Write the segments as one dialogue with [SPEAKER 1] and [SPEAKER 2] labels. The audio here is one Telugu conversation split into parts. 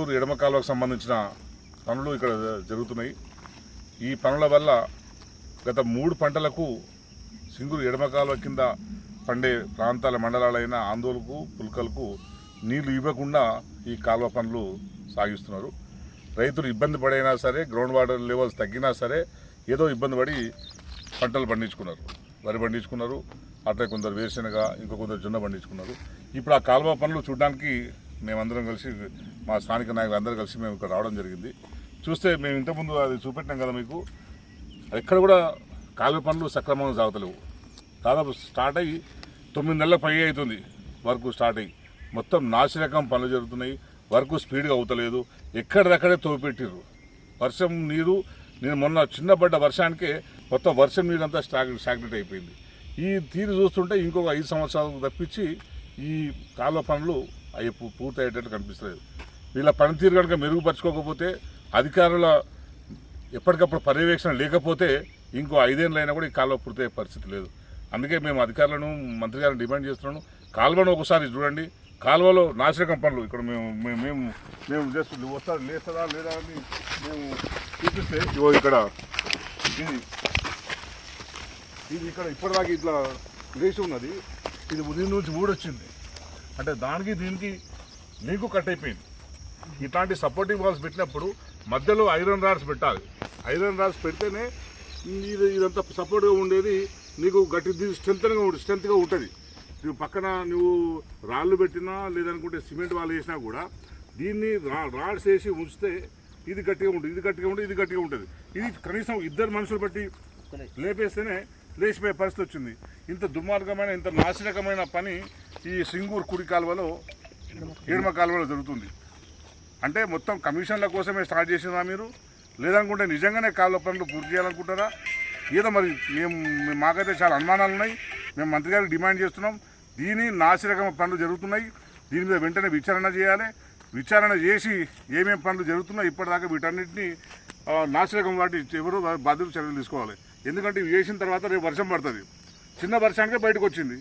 [SPEAKER 1] సింగూరు ఎడమ కాలువకు సంబంధించిన పనులు ఇక్కడ జరుగుతున్నాయి. ఈ పనుల వల్ల గత మూడు పంటలకు సింగూరు ఎడమ కాలువ కింద పండే ప్రాంతాల మండలాలైన ఆందోళనకు పుల్కలకు నీళ్ళు ఇవ్వకుండా ఈ కాలువ పనులు సాగిస్తున్నారు. రైతులు ఇబ్బంది పడైనా సరే గ్రౌండ్ వాటర్ లెవెల్స్ తగ్గినా సరే ఏదో ఇబ్బంది పడి పంటలు పండించుకున్నారు. వరి పండించుకున్నారు అట్లా కొందరు వేరుశనగ ఇంకో కొందరు జొన్న పండించుకున్నారు. ఇప్పుడు ఆ కాలువ పనులు చూడడానికి మేమందరం కలిసి మా స్థానిక నాయకులు అందరూ కలిసి మేము ఇక్కడ రావడం జరిగింది. చూస్తే మేము ఇంతకుముందు అది చూపెట్టినాం కదా మీకు ఎక్కడ కూడా కాలువ పనులు సక్రమంగా సాగుతలేవు. దాదాపు స్టార్ట్ అయ్యి తొమ్మిది నెలల పై అవుతుంది వర్క్ స్టార్ట్ అయ్యి. మొత్తం నాసిరకం పనులు జరుగుతున్నాయి వర్క్ స్పీడ్గా అవుతలేదు ఎక్కడిదక్కడే తోపెట్టిర్రు. వర్షం నీరు నేను మొన్న చిన్నపడ్డ వర్షానికే మొత్తం వర్షం నీరు అంతా స్టాగ్ స్టాగ్నెట్ అయిపోయింది. ఈ తీరు చూస్తుంటే ఇంకొక ఐదు సంవత్సరాలకు తప్పించి ఈ కాలువ పనులు అవి పూర్తయ్యేటట్టు కనిపిస్తలేదు. వీళ్ళ పనితీరు కనుక మెరుగుపరచుకోకపోతే అధికారుల ఎప్పటికప్పుడు పర్యవేక్షణ లేకపోతే ఇంకో ఐదేళ్ళైనా కూడా ఈ కాలువ పూర్తయ్యే పరిస్థితి లేదు. అందుకే మేము అధికారులను మంత్రి గారిని డిమాండ్ చేస్తున్నాను. కాలువను ఒకసారి చూడండి. కాలువలో నాశకం పనులు ఇక్కడ మేము మేము మేము మేము జస్ట్ వస్తారు లేస్తారా లేదా అని మేము చూపిస్తే ఇవో ఇక్కడ ఇది. ఇది ఇక్కడ ఇప్పటిదాకా ఇట్లా లేచి ఉన్నది. ఇది ఉదయం నుంచి ఊడొచ్చింది. అంటే దానికి దీనికి లింకు కట్ అయిపోయింది. ఇట్లాంటి సపోర్టింగ్ వాల్స్ పెట్టినప్పుడు మధ్యలో ఐరన్ రాడ్స్ పెట్టాలి. ఐరన్ రాడ్స్ పెడితేనే ఇది ఇదంతా సపోర్ట్గా ఉండేది నీకు గట్టి స్ట్రెంత్గా ఉంటుంది స్ట్రెంత్గా ఉంటుంది. నువ్వు పక్కన నువ్వు రాళ్ళు పెట్టినా లేదనుకుంటే సిమెంట్ వాళ్ళు వేసినా కూడా దీన్ని రా రాడ్స్ వేసి ఉంచితే ఇది గట్టిగా ఉంటుంది ఇది గట్టిగా ఉంటుంది ఇది గట్టిగా ఉంటుంది. ఇది కనీసం ఇద్దరు మనుషులు బట్టి లేపేస్తేనే లేచిపోయే పరిస్థితి వచ్చింది ఇంత దుర్మార్గమైన ఇంత నాశనకమైన పని ఈ సింగూరు కుడి కాలువలో ఎడమ కాలువలో జరుగుతుంది. అంటే మొత్తం కమిషన్ల కోసమే స్టార్ట్ చేసిందా మీరు? లేదనుకుంటే నిజంగానే కాలువ పనులు పూర్తి చేయాలనుకుంటారా? ఏదో మరి మేము మాకైతే చాలా అనుమానాలు ఉన్నాయి. మేము మంత్రి గారికి డిమాండ్ చేస్తున్నాం. దీని నాసిరకం పనులు జరుగుతున్నాయి. దీని మీద వెంటనే విచారణ చేయాలి. విచారణ చేసి ఏమేమి పనులు జరుగుతున్నాయి ఇప్పటిదాకా వీటన్నిటిని నాశరకం నాసిరకం వాటి ఎవరు బాధ్యత చర్యలు తీసుకోవాలి. ఎందుకంటే ఇవి చేసిన తర్వాత రేపు వర్షం పడుతుంది. చిన్న వర్షానికే బయటకు వచ్చింది.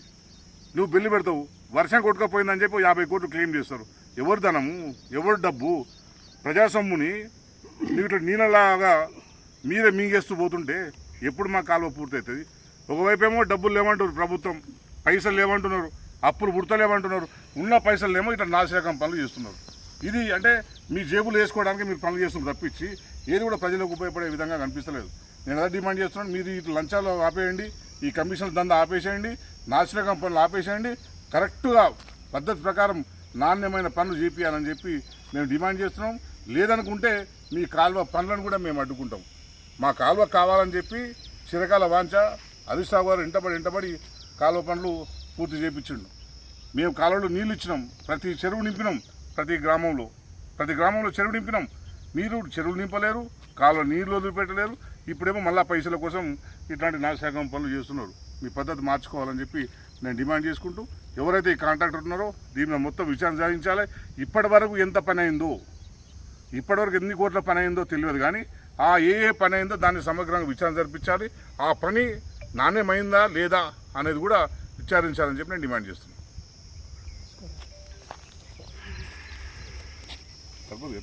[SPEAKER 1] నువ్వు బిల్లు పెడతావు. వర్షం కొట్టుకపోయిందని చెప్పి యాభై కోట్లు క్లెయిమ్ చేస్తారు. ఎవరు ధనము? ఎవరు డబ్బు? ప్రజాసొమ్ముని నువ్వు ఇట్లా నీళ్ళలాగా మీరే మింగేస్తూ పోతుంటే ఎప్పుడు మా కాలువ పూర్తవుతుంది? ఒకవైపేమో ఏమో డబ్బులు లేవంటారు ప్రభుత్వం. పైసలు లేవంటున్నారు. అప్పులు పుడతలేమంటున్నారు ఉన్న పైసలు ఏమో ఇట్లా నాశరకం పనులు చేస్తున్నారు. ఇది అంటే మీ జేబులు వేసుకోవడానికి మీరు పనులు చేస్తున్నారు తప్పించి ఏది కూడా ప్రజలకు ఉపయోగపడే విధంగా కనిపిస్తలేదు. నేను ఎలా డిమాండ్ చేస్తున్నాను మీరు ఇటు లంచాలు ఆపేయండి ఈ కమిషన్ల దందా ఆపేసేయండి నాశనకం పనులు ఆపేసేయండి. కరెక్ట్గా పద్ధతి ప్రకారం నాణ్యమైన పనులు చేపియాలని చెప్పి మేము డిమాండ్ చేస్తున్నాం. లేదనుకుంటే మీ కాలువ పనులను కూడా మేము అడ్డుకుంటాం. మా కాలువ కావాలని చెప్పి చిరకాల వాంచ హరీష్ రావు గారు ఇంటబడి ఇంటబడి కాలువ పనులు పూర్తి చేపించిండు. మేము కాలువలో నీళ్ళు ఇచ్చినాం. ప్రతి చెరువు నింపినాం ప్రతి గ్రామంలో. ప్రతి గ్రామంలో చెరువు నింపినాం. మీరు చెరువులు నింపలేరు కాలువ నీళ్ళు వదిలిపెట్టలేరు. ఇప్పుడేమో మళ్ళా పైసల కోసం ఇట్లాంటి నాశకం పనులు చేస్తున్నారు. మీ పద్ధతి మార్చుకోవాలని చెప్పి నేను డిమాండ్ చేసుకుంటూ ఎవరైతే ఈ కాంట్రాక్టర్ ఉన్నారో దీని మీద మొత్తం విచారణ సాధించాలి ఇప్పటి వరకు ఎంత పని అయిందో ఇప్పటివరకు ఎన్ని కోట్ల పని అయిందో తెలియదు కానీ ఆ ఏ ఏ పని అయిందో దాన్ని సమగ్రంగా విచారణ జరిపించాలి. ఆ పని నాణ్యమైందా లేదా అనేది కూడా విచారించాలని చెప్పి నేను డిమాండ్ చేస్తున్నాను. తప్పదు?